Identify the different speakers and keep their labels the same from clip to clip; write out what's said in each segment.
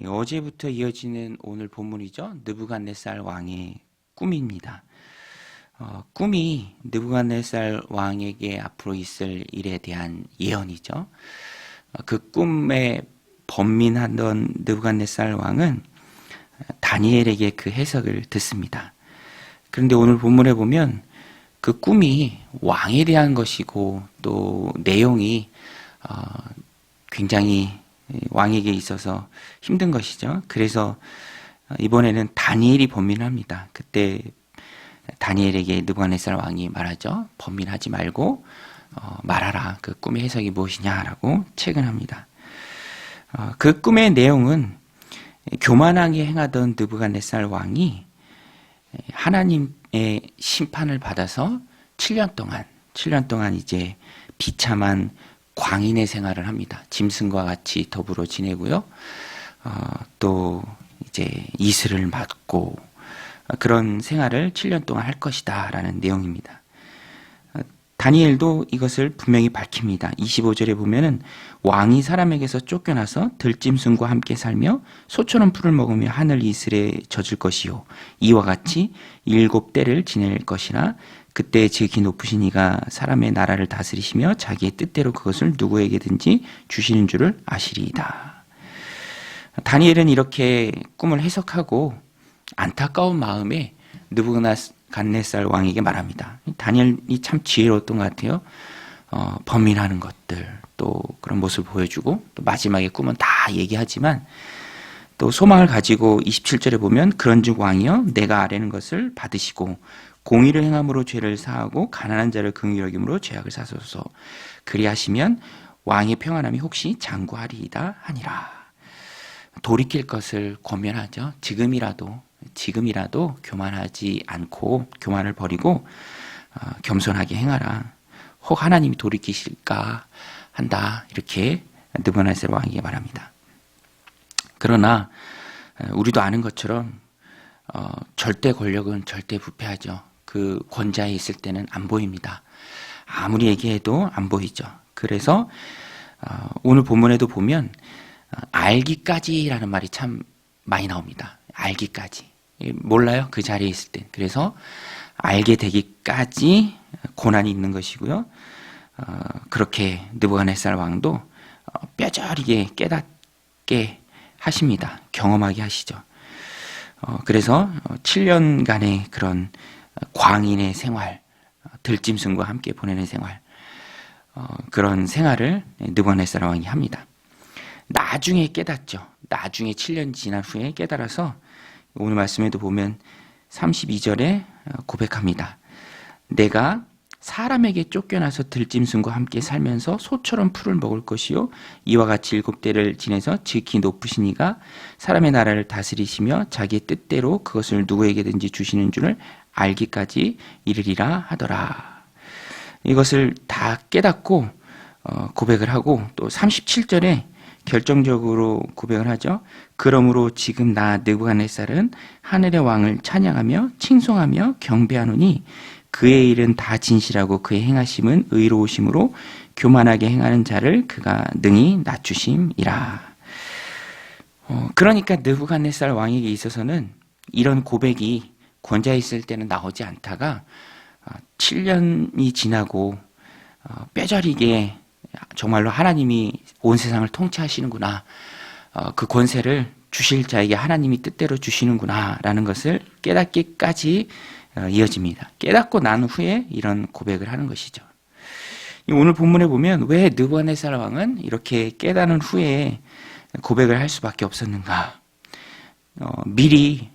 Speaker 1: 네, 어제부터 이어지는 오늘 본문이죠. 느부갓네살 왕의 꿈입니다. 어, 꿈이 느부갓네살 왕에게 앞으로 있을 일에 대한 예언이죠. 어, 그 꿈에 번민하던 느부갓네살 왕은 다니엘에게 그 해석을 듣습니다. 그런데 오늘 본문에 보면 그 꿈이 왕에 대한 것이고 또 내용이 어, 굉장히 왕에게 있어서 힘든 것이죠. 그래서 이번에는 다니엘이 번민합니다. 그때 다니엘에게 느부갓네살 왕이 말하죠. 번민하지 말고 어, 말하라. 그 꿈의 해석이 무엇이냐라고 체근합니다. 어, 그 꿈의 내용은 교만하게 행하던 느부갓네살 왕이 하나님의 심판을 받아서 7년 동안 7년 동안 이제 비참한 광인의 생활을 합니다. 짐승과 같이 더불어 지내고요. 어, 또 이제 이슬을 맞고 그런 생활을 7년 동안 할 것이다 라는 내용입니다. 어, 다니엘도 이것을 분명히 밝힙니다. 25절에 보면은 왕이 사람에게서 쫓겨나서 들짐승과 함께 살며 소처럼 풀을 먹으며 하늘 이슬에 젖을 것이요 이와 같이 일곱 때를 지낼 것이라 그때 지극히 높으신 이가 사람의 나라를 다스리시며 자기의 뜻대로 그것을 누구에게든지 주시는 줄을 아시리이다. 다니엘은 이렇게 꿈을 해석하고 안타까운 마음에 느부갓네살 왕에게 말합니다. 다니엘이 참 지혜로웠던 것 같아요. 어, 범인하는 것들 또 그런 모습을 보여주고 또 마지막에 꿈은 다 얘기하지만 또 소망을 가지고 27절에 보면 그런즉 왕이여 내가 아뢰는 것을 받으시고 공의를 행함으로 죄를 사하고 가난한 자를 긍휼히 여김으로 죄악을 사소서. 그리하시면 왕의 평안함이 혹시 장구하리이다 하니라. 돌이킬 것을 권면하죠. 지금이라도 지금이라도 교만하지 않고 교만을 버리고 어, 겸손하게 행하라. 혹 하나님이 돌이키실까 한다. 이렇게 느부갓네살 왕에게 말합니다. 그러나 우리도 아는 것처럼 어, 절대 권력은 절대 부패하죠. 그 권자에 있을 때는 안 보입니다. 아무리 얘기해도 안 보이죠. 그래서 어, 오늘 본문에도 보면 어, 알기까지라는 말이 참 많이 나옵니다. 알기까지 몰라요 그 자리에 있을 때. 그래서 알게 되기까지 고난이 있는 것이고요. 어, 그렇게 느부갓네살 왕도 어, 뼈저리게 깨닫게 하십니다. 경험하게 하시죠. 어, 그래서 7년간의 그런 광인의 생활, 들짐승과 함께 보내는 생활, 어, 그런 생활을 느부갓네살 왕이 합니다. 나중에 깨닫죠. 나중에 7년 지난 후에 깨달아서 오늘 말씀에도 보면 32절에 고백합니다. 내가 사람에게 쫓겨나서 들짐승과 함께 살면서 소처럼 풀을 먹을 것이요 이와 같이 일곱 대를 지내서 지극히 높으신 이가 사람의 나라를 다스리시며 자기의 뜻대로 그것을 누구에게든지 주시는 줄을 알기까지 이르리라 하더라. 이것을 다 깨닫고 어, 고백을 하고 또 37절에 결정적으로 고백을 하죠. 그러므로 지금 나 느부갓네살은 하늘의 왕을 찬양하며 칭송하며 경배하노니 그의 일은 다 진실하고 그의 행하심은 의로우심으로 교만하게 행하는 자를 그가 능히 낮추심이라. 어, 그러니까 느부갓네살 왕에게 있어서는 이런 고백이 권자에 있을 때는 나오지 않다가 어, 7년이 지나고 어, 뼈저리게 정말로 하나님이 온 세상을 통치하시는구나. 어, 그 권세를 주실 자에게 하나님이 뜻대로 주시는구나라는 것을 깨닫기까지 어, 이어집니다. 깨닫고 난 후에 이런 고백을 하는 것이죠. 오늘 본문에 보면 왜 느부갓네살 왕은 이렇게 깨닫는 후에 고백을 할 수밖에 없었는가? 어, 미리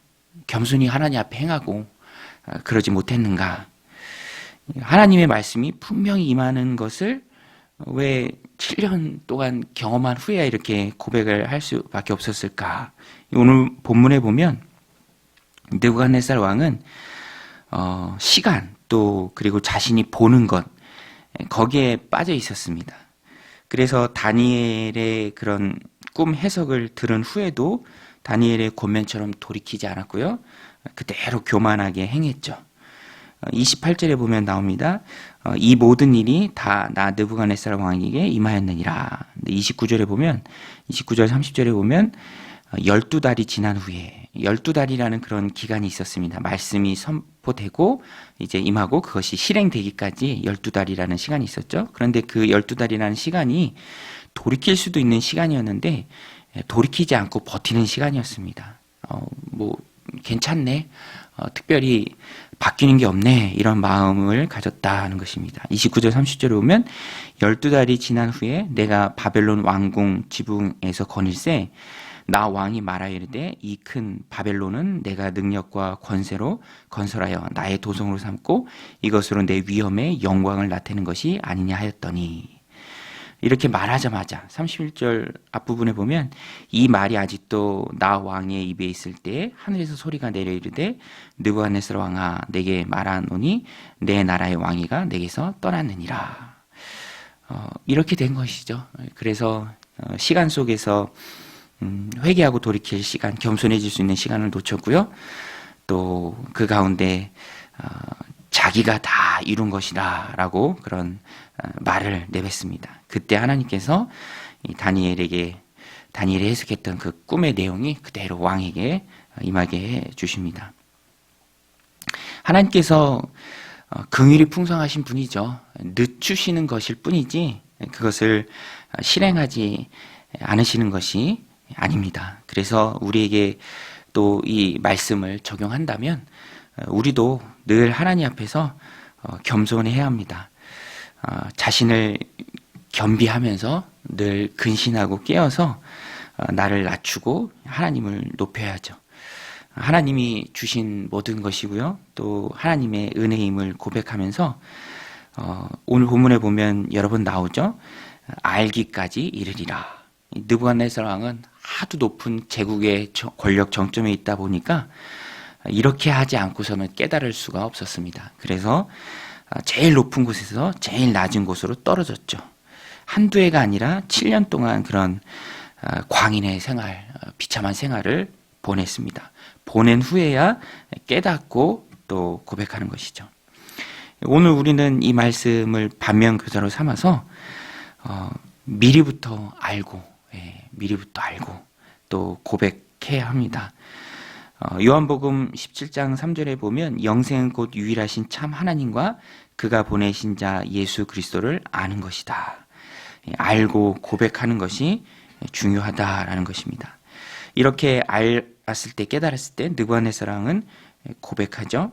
Speaker 1: 겸손히 하나님 앞에 행하고 어, 그러지 못했는가? 하나님의 말씀이 분명히 임하는 것을 왜 7년 동안 경험한 후에 이렇게 고백을 할 수밖에 없었을까? 오늘 본문에 보면 느부갓네살 왕은 어, 시간 또 그리고 자신이 보는 것 거기에 빠져 있었습니다. 그래서 다니엘의 그런 꿈 해석을 들은 후에도 다니엘의 권면처럼 돌이키지 않았고요. 그대로 교만하게 행했죠. 28절에 보면 나옵니다. 어, 이 모든 일이 다 나 느부갓네살 왕에게 임하였느니라. 29절에 보면 29절 30절에 보면 열두 달이 지난 후에 열두 달이라는 그런 기간이 있었습니다. 말씀이 선포되고 이제 임하고 그것이 실행되기까지 열두 달이라는 시간이 있었죠. 그런데 그 열두 달이라는 시간이 돌이킬 수도 있는 시간이었는데 예, 돌이키지 않고 버티는 시간이었습니다. 어, 뭐 괜찮네. 어, 특별히 바뀌는 게 없네. 이런 마음을 가졌다는 것입니다. 29절 30절에 보면 12달이 지난 후에 내가 바벨론 왕궁 지붕에서 거닐세 나 왕이 말하여 이르되 이 큰 바벨론은 내가 능력과 권세로 건설하여 나의 도성으로 삼고 이것으로 내 위엄의 영광을 나타내는 것이 아니냐 하였더니 이렇게 말하자마자 31절 앞부분에 보면 이 말이 아직도 나 왕의 입에 있을 때 하늘에서 소리가 내려 이르되 느부갓네살 왕아 내게 말하노니 내 나라의 왕위가 내게서 떠났느니라. 어, 이렇게 된 것이죠. 그래서 어, 시간 속에서 음, 회개하고 돌이킬 시간, 겸손해질 수 있는 시간을 놓쳤고요. 또 그 가운데 어, 자기가 다 이룬 것이다 라고 그런 어, 말을 내뱉습니다. 그때 하나님께서 이 다니엘에게 다니엘이 해석했던 그 꿈의 내용이 그대로 왕에게 임하게 해 주십니다. 하나님께서 어, 긍휼이 풍성하신 분이죠. 늦추시는 것일 뿐이지 그것을 실행하지 않으시는 것이 아닙니다. 그래서 우리에게 또 이 말씀을 적용한다면 어, 우리도 늘 하나님 앞에서 어, 겸손해야 합니다. 어, 자신을 겸비하면서 늘 근신하고 깨어서 나를 낮추고 하나님을 높여야죠. 하나님이 주신 모든 것이고요. 또 하나님의 은혜임을 고백하면서 오늘 본문에 보면 여러 번 나오죠. 알기까지 이르리라. 느부갓네살 왕은 하도 높은 제국의 권력 정점에 있다 보니까 이렇게 하지 않고서는 깨달을 수가 없었습니다. 그래서 제일 높은 곳에서 제일 낮은 곳으로 떨어졌죠. 한두 해가 아니라 7년 동안 그런 광인의 생활, 비참한 생활을 보냈습니다. 보낸 후에야 깨닫고 또 고백하는 것이죠. 오늘 우리는 이 말씀을 반면 교사로 삼아서 어, 미리부터 알고, 예, 미리부터 알고 또 고백해야 합니다. 어, 요한복음 17장 3절에 보면 영생은 곧 유일하신 참 하나님과 그가 보내신 자 예수 그리스도를 아는 것이다. 예, 알고 고백하는 것이 중요하다라는 것입니다. 이렇게 알았을 때 깨달았을 때 느부갓네살왕은 고백하죠.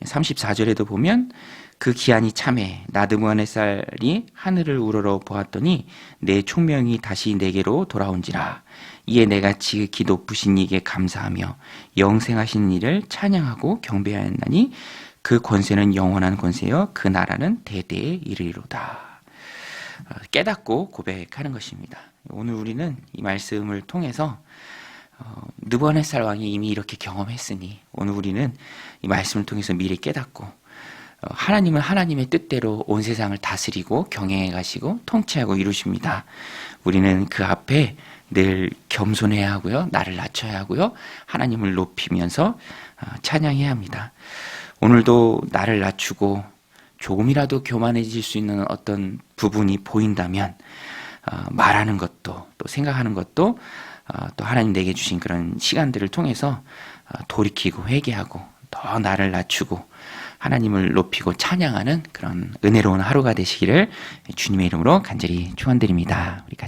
Speaker 1: 34절에도 보면 그 기한이 참해. 나드무한의살이 하늘을 우러러 보았더니 내 총명이 다시 내게로 돌아온지라. 이에 내가 지극히 높으신 이에게 감사하며 영생하신 이를 찬양하고 경배하였나니 그 권세는 영원한 권세여 그 나라는 대대에 이르리로다. 어, 깨닫고 고백하는 것입니다. 오늘 우리는 이 말씀을 통해서 어, 느부갓네살 왕이 이미 이렇게 경험했으니 오늘 우리는 이 말씀을 통해서 미리 깨닫고 어, 하나님은 하나님의 뜻대로 온 세상을 다스리고 경영해 가시고 통치하고 이루십니다. 우리는 그 앞에 늘 겸손해야 하고요. 나를 낮춰야 하고요. 하나님을 높이면서 어, 찬양해야 합니다. 오늘도 나를 낮추고 조금이라도 교만해질 수 있는 어떤 부분이 보인다면 어, 말하는 것도 또 생각하는 것도 또 하나님 내게 주신 그런 시간들을 통해서 돌이키고 회개하고 더 나를 낮추고 하나님을 높이고 찬양하는 그런 은혜로운 하루가 되시기를 주님의 이름으로 간절히 축원드립니다. 우리 같이